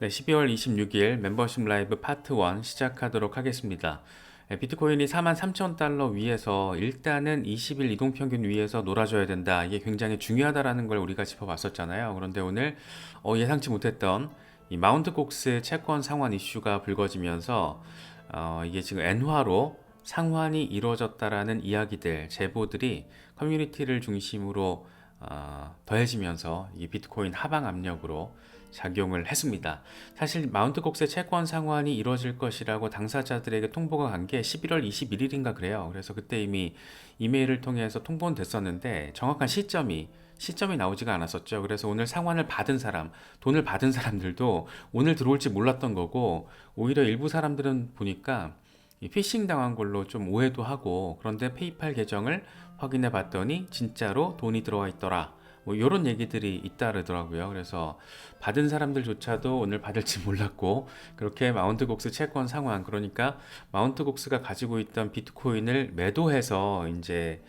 네, 12월 26일 멤버십 라이브 파트 1 시작하도록 하겠습니다. 네, 비트코인이 43,000달러 위에서 일단은 20일 이동평균 위에서 놀아줘야 된다. 이게 굉장히 중요하다라는 걸 우리가 짚어봤었잖아요. 그런데 오늘 어, 예상치 못했던 이 마운트 곡스 채권 상환 이슈가 불거지면서 어, 이게 지금 엔화로 상환이 이루어졌다라는 이야기들, 제보들이 커뮤니티를 중심으로 어, 더해지면서 이 비트코인 하방 압력으로 작용을 했습니다. 사실 마운트 곡스의 채권 상환이 이루어질 것이라고 당사자들에게 통보가 간 게 11월 21일인가 그래요. 그래서 그때 이미 이메일을 통해서 통보는 됐었는데 정확한 시점이 시점이 나오지가 않았었죠. 그래서 오늘 상환을 받은 사람, 돈을 받은 사람들도 오늘 들어올지 몰랐던 거고 오히려 일부 사람들은 보니까 이 피싱 당한 걸로 좀 오해도 하고 그런데 페이팔 계정을 확인해 봤더니 진짜로 돈이 들어와 있더라. 뭐 이런 얘기들이 잇따르더라고요. 그래서 받은 사람들조차도 오늘 받을지 몰랐고 그렇게 마운트 곡스 채권 상환 그러니까 마운트 곡스가 가지고 있던 비트코인을 매도해서 이제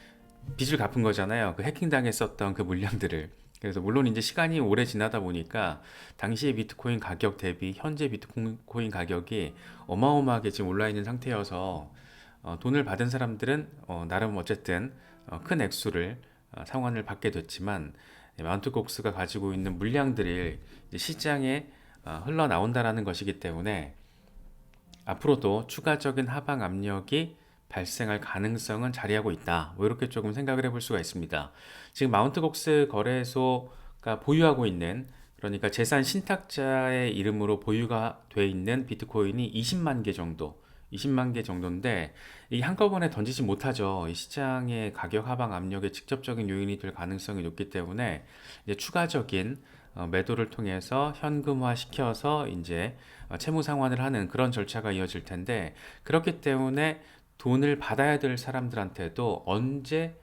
빚을 갚은 거잖아요. 그 해킹 당했었던 그 물량들을. 그래서 물론 이제 시간이 오래 지나다 보니까 당시의 비트코인 가격 대비 현재 비트코인 가격이 어마어마하게 지금 올라 있는 상태여서 어, 돈을 받은 사람들은 어, 나름 어쨌든 어, 큰 액수를 어, 상환을 받게 됐지만 마운트 곡스가 가지고 있는 물량들이 시장에 어, 흘러나온다라는 것이기 때문에 앞으로도 추가적인 하방 압력이 발생할 가능성은 자리하고 있다. 뭐 이렇게 조금 생각을 해볼 수가 있습니다. 지금 마운트 곡스 거래소가 보유하고 있는 그러니까 재산 신탁자의 이름으로 보유가 돼 있는 비트코인이 20만 개 정도 20만 개 정도인데 이 한꺼번에 던지지 못하죠. 이 시장의 가격 하방 압력에 직접적인 요인이 될 가능성이 높기 때문에 이제 추가적인 어, 매도를 통해서 현금화 시켜서 이제 어, 채무 상환을 하는 그런 절차가 이어질 텐데 그렇기 때문에 돈을 받아야 될 사람들한테도 언제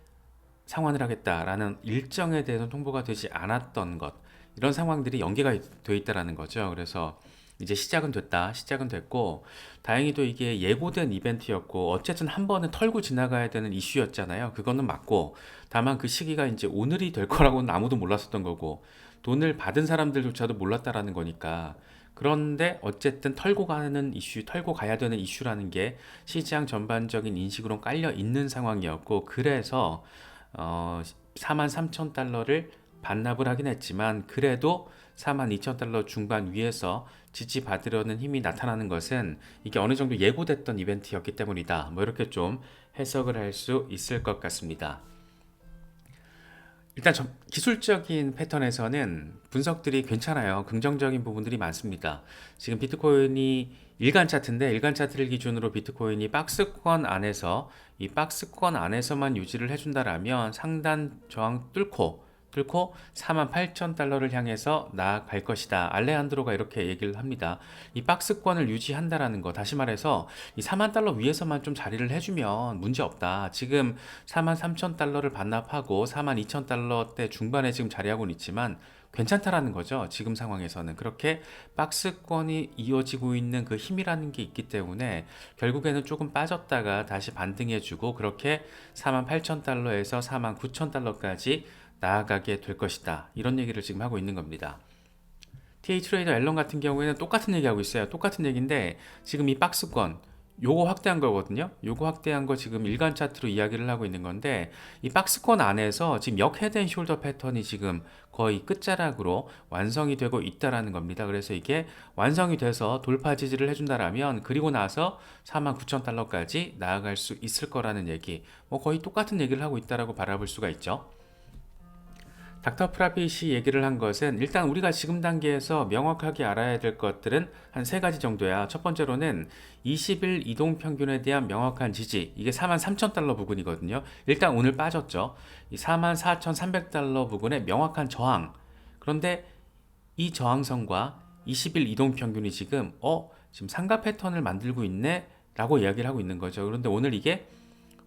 상환을 하겠다라는 일정에 대해서 통보가 되지 않았던 것 이런 상황들이 연계가 돼 있다라는 거죠. 그래서 이제 시작은 됐다. 시작은 됐고 다행히도 이게 예고된 이벤트였고 어쨌든 한 번은 털고 지나가야 되는 이슈였잖아요. 그거는 맞고 다만 그 시기가 이제 오늘이 될 거라고는 아무도 몰랐었던 거고 돈을 받은 사람들조차도 몰랐다라는 거니까 그런데 어쨌든 털고 가는 이슈, 털고 가야 되는 이슈라는 게 시장 전반적인 인식으로 깔려 있는 상황이었고 그래서 어 4만 3천 달러를 반납을 하긴 했지만 그래도 4만 2천 달러 중반 위에서 지지받으려는 힘이 나타나는 것은 이게 어느 정도 예고됐던 이벤트였기 때문이다. 뭐 이렇게 좀 해석을 할 수 있을 것 같습니다. 일단 저- 기술적인 패턴에서는 분석들이 괜찮아요. 긍정적인 부분들이 많습니다. 지금 비트코인이 일간 차트인데 일간 차트를 기준으로 비트코인이 박스권 안에서 이 박스권 안에서만 유지를 해준다라면 상단 저항 뚫고 뚫고 4만 8천 달러를 향해서 나아갈 것이다. 알레한드로가 이렇게 얘기를 합니다. 이 박스권을 유지한다라는 거 다시 말해서 이 4만 달러 위에서만 좀 자리를 해주면 문제 없다. 지금 4만 3천 달러를 반납하고 4만 2천 달러대 중반에 지금 자리하고는 있지만 괜찮다라는 거죠. 지금 상황에서는 그렇게 박스권이 이어지고 있는 그 힘이라는 게 있기 때문에 결국에는 조금 빠졌다가 다시 반등해주고 그렇게 4만 8천 달러에서 4만 9천 달러까지 나아가게 될 것이다. 이런 얘기를 지금 하고 있는 겁니다. TA 트레이더 앨런 같은 경우에는 똑같은 얘기하고 있어요. 똑같은 얘기인데 지금 이 박스권 요거 확대한 거거든요. 요거 확대한 거 지금 일간 차트로 이야기를 하고 있는 건데 이 박스권 안에서 지금 역 헤드 앤 숄더 패턴이 지금 거의 끝자락으로 완성이 되고 있다라는 겁니다. 그래서 이게 완성이 돼서 돌파 지지를 해준다라면 그리고 나서 49,000달러까지 나아갈 수 있을 거라는 얘기. 뭐 거의 똑같은 얘기를 하고 있다라고 바라볼 수가 있죠. 닥터 프라핏이 얘기를 한 것은 일단 우리가 지금 단계에서 명확하게 알아야 될 것들은 한 세 가지 정도야. 첫 번째로는 20일 이동 평균에 대한 명확한 지지. 이게 4만 3천 달러 부근이거든요. 일단 오늘 빠졌죠. 이 4만 4,300달러 부근의 명확한 저항. 그런데 이 저항선과 20일 이동 평균이 지금 어 지금 상가 패턴을 만들고 있네 라고 이야기를 하고 있는 거죠. 그런데 오늘 이게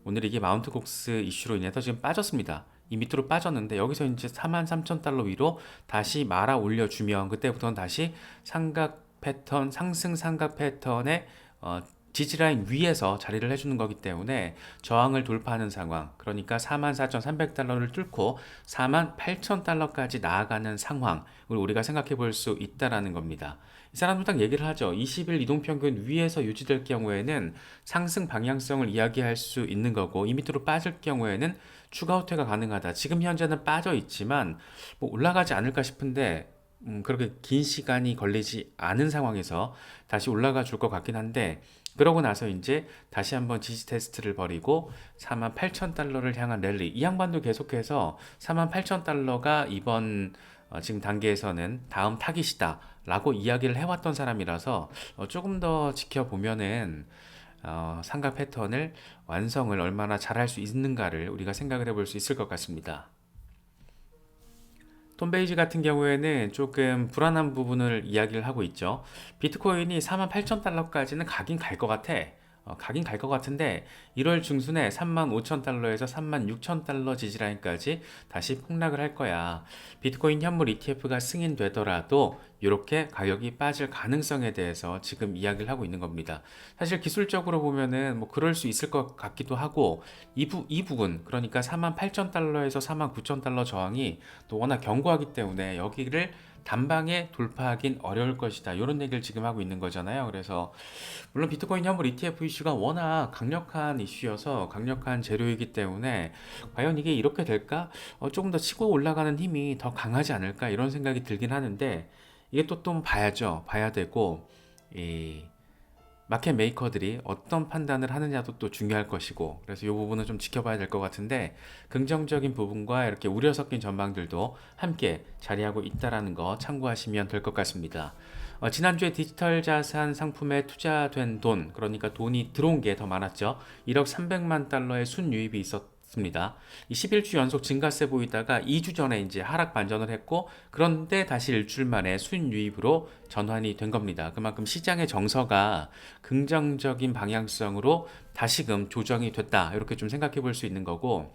오늘 이게 마운트 곡스 이슈로 인해서 지금 빠졌습니다. 이 밑으로 빠졌는데 여기서 이제 4만 3천 달러 위로 다시 말아 올려주면 그때부터는 다시 삼각 패턴 상승 삼각 패턴의 어, 지지라인 위에서 자리를 해주는 거기 때문에 저항을 돌파하는 상황, 그러니까 44,300달러를 뚫고 48,000달러까지 나아가는 상황을 우리가 생각해 볼 수 있다라는 겁니다. 이 사람들 딱 얘기를 하죠. 20일 이동평균 위에서 유지될 경우에는 상승 방향성을 이야기할 수 있는 거고 이 밑으로 빠질 경우에는 추가 호퇴가 가능하다. 지금 현재는 빠져 있지만 뭐 올라가지 않을까 싶은데 음, 그렇게 긴 시간이 걸리지 않은 상황에서 다시 올라가 줄 것 같긴 한데 그러고 나서 이제 다시 한번 지지 테스트를 벌이고 48,000달러를 향한 랠리 이 양반도 계속해서 48,000달러가 이번 어, 지금 단계에서는 다음 타깃이다 라고 이야기를 해왔던 사람이라서 어, 조금 더 지켜보면은 어, 상가 패턴을 완성을 얼마나 잘할 수 있는가를 우리가 생각을 해볼 수 있을 것 같습니다. 톰베이지 같은 경우에는 조금 불안한 부분을 이야기를 하고 있죠. 비트코인이 48,000달러까지는 가긴 갈 것 같아. 어, 가긴 갈 것 같은데 1월 중순에 35,000달러에서 36,000달러 지지라인까지 다시 폭락을 할 거야. 비트코인 현물 ETF가 승인되더라도 이렇게 가격이 빠질 가능성에 대해서 지금 이야기를 하고 있는 겁니다. 사실 기술적으로 보면은 뭐 그럴 수 있을 것 같기도 하고 이, 부, 이 부분 그러니까 48,000달러에서 49,000달러 저항이 또 워낙 견고하기 때문에 여기를 단방에 돌파하긴 어려울 것이다. 이런 얘기를 지금 하고 있는 거잖아요. 그래서 물론 비트코인 현물 ETF 이슈가 워낙 강력한 이슈여서 강력한 재료이기 때문에 과연 이게 이렇게 될까? 어, 조금 더 치고 올라가는 힘이 더 강하지 않을까? 이런 생각이 들긴 하는데 이게 또 또 봐야죠. 봐야 되고 이 마켓 메이커들이 어떤 판단을 하느냐도 또 중요할 것이고 그래서 이 부분은 좀 지켜봐야 될 것 같은데 긍정적인 부분과 이렇게 우려 섞인 전망들도 함께 자리하고 있다라는 거 참고하시면 될 것 같습니다. 어, 지난주에 디지털 자산 상품에 투자된 돈 그러니까 돈이 들어온 게 더 많았죠. 1억 300만 달러의 순유입이 있었 습니다. 이 11주 연속 증가세 보이다가 2주 전에 이제 하락 반전을 했고 그런데 다시 일주일 만에 순유입으로 전환이 된 겁니다. 그만큼 시장의 정서가 긍정적인 방향성으로 다시금 조정이 됐다. 이렇게 좀 생각해 볼 수 있는 거고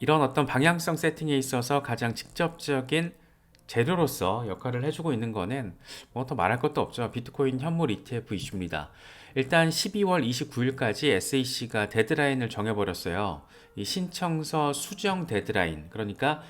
이런 어떤 방향성 세팅에 있어서 가장 직접적인 재료로서 역할을 해주고 있는 거는 뭐 더 말할 것도 없죠. 비트코인 현물 ETF 이슈입니다. 일단 12월 29일까지 SEC가 데드라인을 정해버렸어요. 이 신청서 수정 데드라인. 그러니까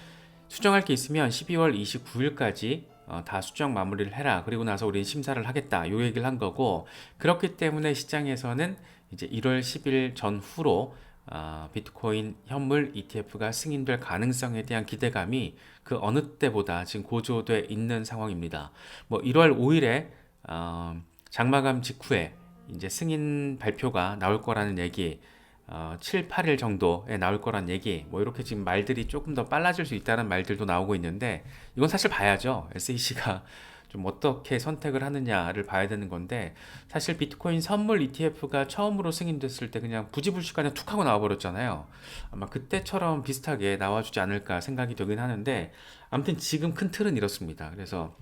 수정할 게 있으면 12월 29일까지 어, 다 수정 마무리를 해라. 그리고 나서 우리는 심사를 하겠다. 요 얘기를 한 거고 그렇기 때문에 시장에서는 이제 1월 10일 전후로 어, 비트코인 현물 ETF가 승인될 가능성에 대한 기대감이 그 어느 때보다 지금 고조돼 있는 상황입니다. 뭐 1월 5일에 어, 장마감 직후에 이제 승인 발표가 나올 거라는 얘기, 어, 7, 8일 정도에 나올 거란 얘기, 뭐 이렇게 지금 말들이 조금 더 빨라질 수 있다는 말들도 나오고 있는데 이건 사실 봐야죠. SEC가 좀 어떻게 선택을 하느냐를 봐야 되는 건데 사실 비트코인 선물 ETF가 처음으로 승인됐을 때 그냥 부지불식 간에 툭 하고 나와버렸잖아요. 아마 그때처럼 비슷하게 나와주지 않을까 생각이 되긴 하는데 아무튼 지금 큰 틀은 이렇습니다. 그래서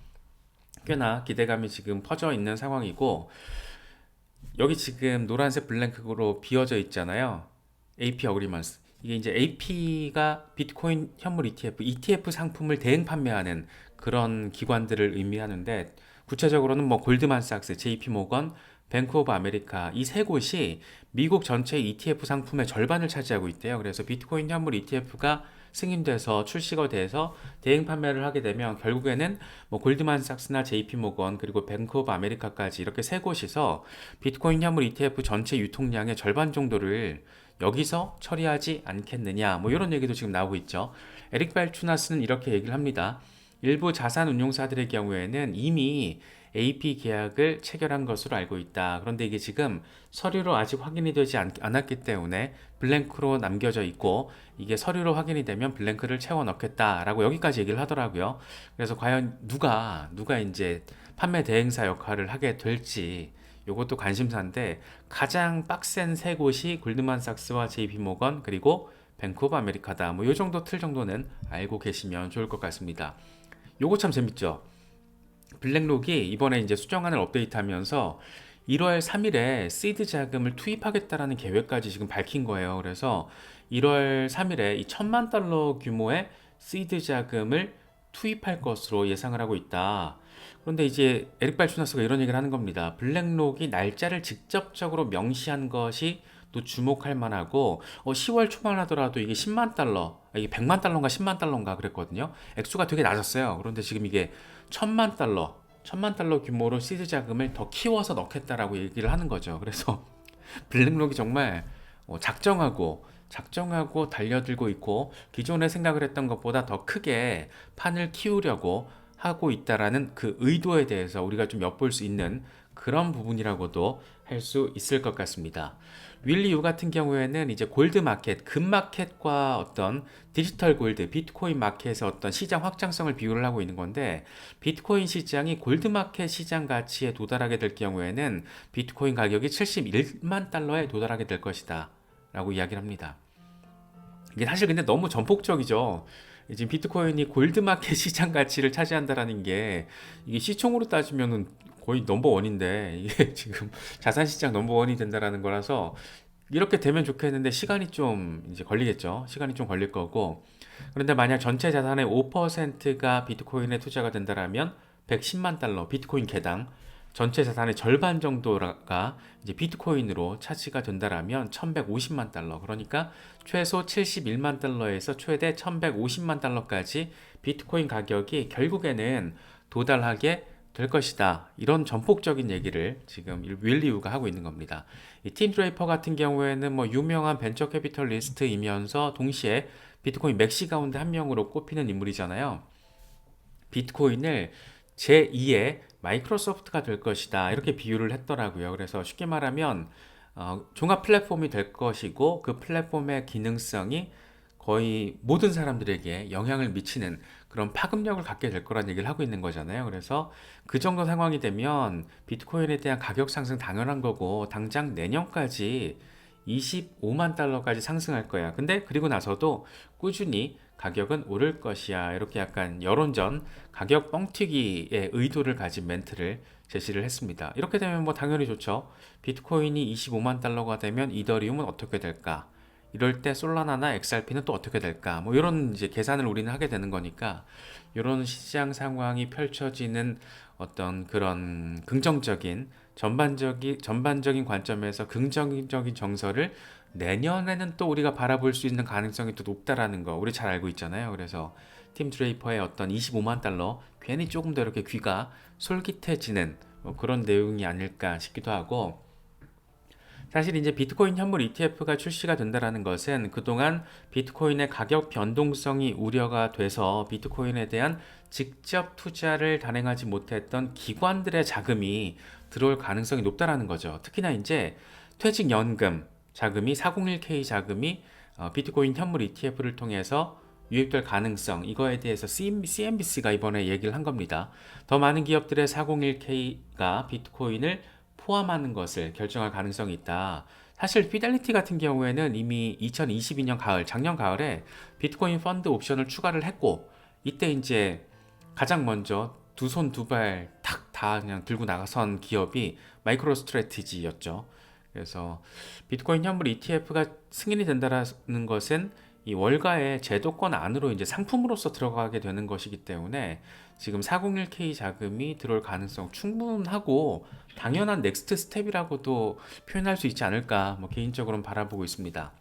꽤나 기대감이 지금 퍼져 있는 상황이고 여기 지금 노란색 블랭크로 비어져 있잖아요. AP 어그리먼스. 이게 이제 AP가 비트코인 현물 ETF, ETF 상품을 대행 판매하는 그런 기관들을 의미하는데 구체적으로는 뭐 골드만삭스, JP 모건, 뱅크 오브 아메리카 이 세 곳이 미국 전체 ETF 상품의 절반을 차지하고 있대요. 그래서 비트코인 현물 ETF가 승인돼서 출시가 돼서 대행 판매를 하게 되면 결국에는 뭐 골드만삭스나 JP모건 그리고 뱅크 오브 아메리카까지 이렇게 세 곳이서 비트코인 현물 ETF 전체 유통량의 절반 정도를 여기서 처리하지 않겠느냐 뭐 이런 얘기도 지금 나오고 있죠. 에릭 발추나스는 이렇게 얘기를 합니다. 일부 자산 운용사들의 경우에는 이미 AP 계약을 체결한 것으로 알고 있다. 그런데 이게 지금 서류로 아직 확인이 되지 않, 않았기 때문에 블랭크로 남겨져 있고 이게 서류로 확인이 되면 블랭크를 채워 넣겠다라고 여기까지 얘기를 하더라고요. 그래서 과연 누가 누가 이제 판매 대행사 역할을 하게 될지 이것도 관심사인데 가장 빡센 세 곳이 골드만삭스와 JP모건 그리고 오브 아메리카다. 뭐요 정도 틀 정도는 알고 계시면 좋을 것 같습니다. 요거 참 재밌죠. 블랙록이 이번에 이제 수정안을 업데이트하면서 1월 3일에 시드 자금을 투입하겠다라는 계획까지 지금 밝힌 거예요. 그래서 1월 3일에 이 천만 달러 규모의 시드 자금을 투입할 것으로 예상을 하고 있다. 그런데 이제 에릭 발추나스가 이런 얘기를 하는 겁니다. 블랙록이 날짜를 직접적으로 명시한 것이 또 주목할 만하고 어, 10월 초만 하더라도 이게 10만 달러, 아, 이게 100만 달러인가 10만 달러인가 그랬거든요. 액수가 되게 낮았어요. 그런데 지금 이게 1000만 달러, 1000만 달러 규모로 시드 자금을 더 키워서 넣겠다라고 얘기를 하는 거죠. 그래서 블랙록이 정말 어, 작정하고 작정하고 달려들고 있고 기존에 생각을 했던 것보다 더 크게 판을 키우려고 하고 있다라는 그 의도에 대해서 우리가 좀 엿볼 수 있는 그런 부분이라고도 할 수 있을 것 같습니다. 윌리 유 같은 경우에는 이제 골드 마켓, 금 마켓과 어떤 디지털 골드, 비트코인 마켓의 어떤 시장 확장성을 비교를 하고 있는 건데 비트코인 시장이 골드 마켓 시장 가치에 도달하게 될 경우에는 비트코인 가격이 71만 달러에 도달하게 될 것이다. 라고 이야기를 합니다. 이게 사실 근데 너무 전폭적이죠. 지금 비트코인이 골드마켓 시장 가치를 차지한다라는 게 이게 시총으로 따지면은 거의 넘버 원인데 이게 지금 자산 시장 넘버 원이 된다라는 거라서 이렇게 되면 좋겠는데 시간이 좀 이제 걸리겠죠. 시간이 좀 걸릴 거고. 그런데 만약 전체 자산의 5%가 비트코인에 투자가 된다라면 110만 달러 비트코인 개당 전체 자산의 절반 정도가 이제 비트코인으로 차지가 된다라면 1150만 달러 그러니까 최소 71만 달러에서 최대 1150만 달러까지 비트코인 가격이 결국에는 도달하게 될 것이다. 이런 전폭적인 얘기를 지금 윌리우가 하고 있는 겁니다. 이팀 드레이퍼 같은 경우에는 뭐 유명한 벤처 캐피털 리스트이면서 동시에 비트코인 맥시 가운데 한 명으로 꼽히는 인물이잖아요. 비트코인을 제2의 마이크로소프트가 될 것이다. 이렇게 비유를 했더라고요. 그래서 쉽게 말하면 어, 종합 플랫폼이 될 것이고 그 플랫폼의 기능성이 거의 모든 사람들에게 영향을 미치는 그런 파급력을 갖게 될 거란 얘기를 하고 있는 거잖아요. 그래서 그 정도 상황이 되면 비트코인에 대한 가격 상승 당연한 거고 당장 내년까지 25만 달러까지 상승할 거야. 근데 그리고 나서도 꾸준히 가격은 오를 것이야. 이렇게 약간 여론전 가격 뻥튀기의 의도를 가진 멘트를 제시를 했습니다. 이렇게 되면 뭐 당연히 좋죠. 비트코인이 25만 달러가 되면 이더리움은 어떻게 될까? 이럴 때 솔라나나 XRP는 또 어떻게 될까? 뭐 이런 이제 계산을 우리는 하게 되는 거니까 이런 시장 상황이 펼쳐지는 어떤 그런 긍정적인 전반적인 전반적인 관점에서 긍정적인 정서를 내년에는 또 우리가 바라볼 수 있는 가능성이 더 높다라는 거 우리 잘 알고 있잖아요. 그래서 팀 드레이퍼의 어떤 25만 달러 괜히 조금 더 이렇게 귀가 솔깃해지는 뭐 그런 내용이 아닐까 싶기도 하고 사실 이제 비트코인 현물 ETF가 출시가 된다라는 것은 그동안 비트코인의 가격 변동성이 우려가 돼서 비트코인에 대한 직접 투자를 단행하지 못했던 기관들의 자금이 들어올 가능성이 높다라는 거죠. 특히나 이제 퇴직연금 자금이 401k 자금이 어, 비트코인 현물 ETF를 통해서 유입될 가능성 이거에 대해서 CNBC가 이번에 얘기를 한 겁니다. 더 많은 기업들의 401k가 비트코인을 포함하는 것을 결정할 가능성이 있다. 사실 피델리티 같은 경우에는 이미 2022년 가을, 작년 가을에 비트코인 펀드 옵션을 추가를 했고 이때 이제 가장 먼저 두 손 두 발 탁 다 그냥 들고 나선 기업이 마이크로 스트레티지였죠. 그래서 비트코인 현물 ETF가 승인이 된다는 것은 이 월가의 제도권 안으로 이제 상품으로서 들어가게 되는 것이기 때문에 지금 401k 자금이 들어올 가능성 충분하고 당연한 넥스트 스텝이라고도 표현할 수 있지 않을까 뭐 개인적으로는 바라보고 있습니다.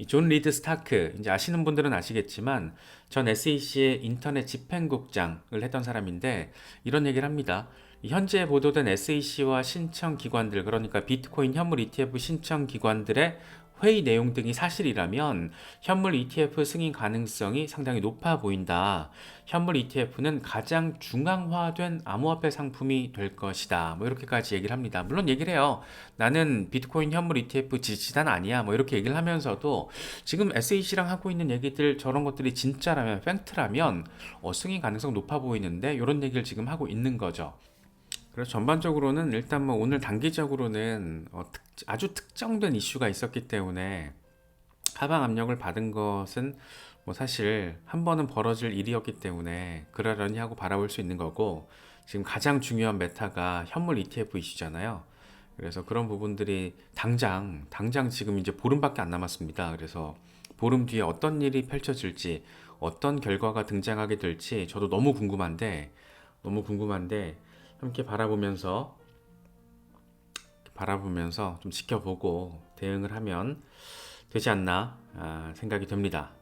이존 리드 스타크 이제 아시는 분들은 아시겠지만 전 SEC의 인터넷 집행국장을 했던 사람인데 이런 얘기를 합니다. 현재 보도된 SEC와 신청 기관들 그러니까 비트코인 현물 ETF 신청 기관들의 회의 내용 등이 사실이라면 현물 ETF 승인 가능성이 상당히 높아 보인다. 현물 ETF는 가장 중앙화된 암호화폐 상품이 될 것이다. 뭐 이렇게까지 얘기를 합니다. 물론 얘기를 해요. 나는 비트코인 현물 ETF 지지단 아니야. 뭐 이렇게 얘기를 하면서도 지금 SEC랑 하고 있는 얘기들 저런 것들이 진짜라면 팩트라면 어, 승인 가능성 높아 보이는데 이런 얘기를 지금 하고 있는 거죠. 그래서 전반적으로는 일단 뭐 오늘 단기적으로는 어, 특, 아주 특정된 이슈가 있었기 때문에 하방 압력을 받은 것은 뭐 사실 한 번은 벌어질 일이었기 때문에 그러려니 하고 바라볼 수 있는 거고 지금 가장 중요한 메타가 현물 ETF 이슈잖아요. 그래서 그런 부분들이 당장 당장 지금 이제 보름밖에 안 남았습니다. 그래서 보름 뒤에 어떤 일이 펼쳐질지 어떤 결과가 등장하게 될지 저도 너무 궁금한데 너무 궁금한데 함께 바라보면서 바라보면서 좀 지켜보고 대응을 하면 되지 않나 아, 생각이 됩니다.